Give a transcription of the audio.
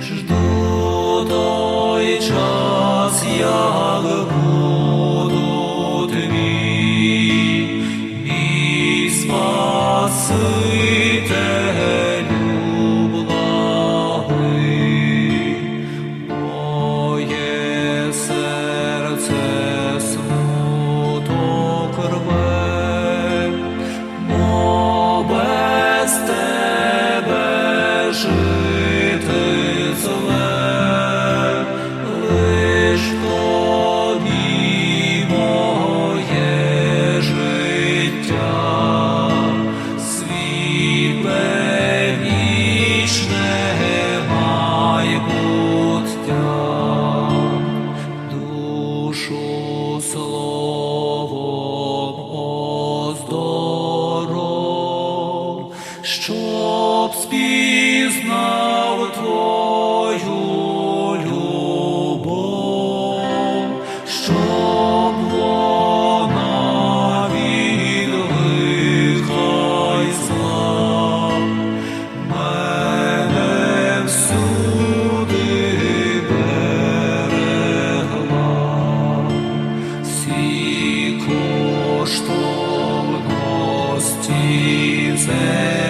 жду час, як буду щоб спізнав твою любов, щоб вона відкликайся мене всюди берегла, всі коштовності землі.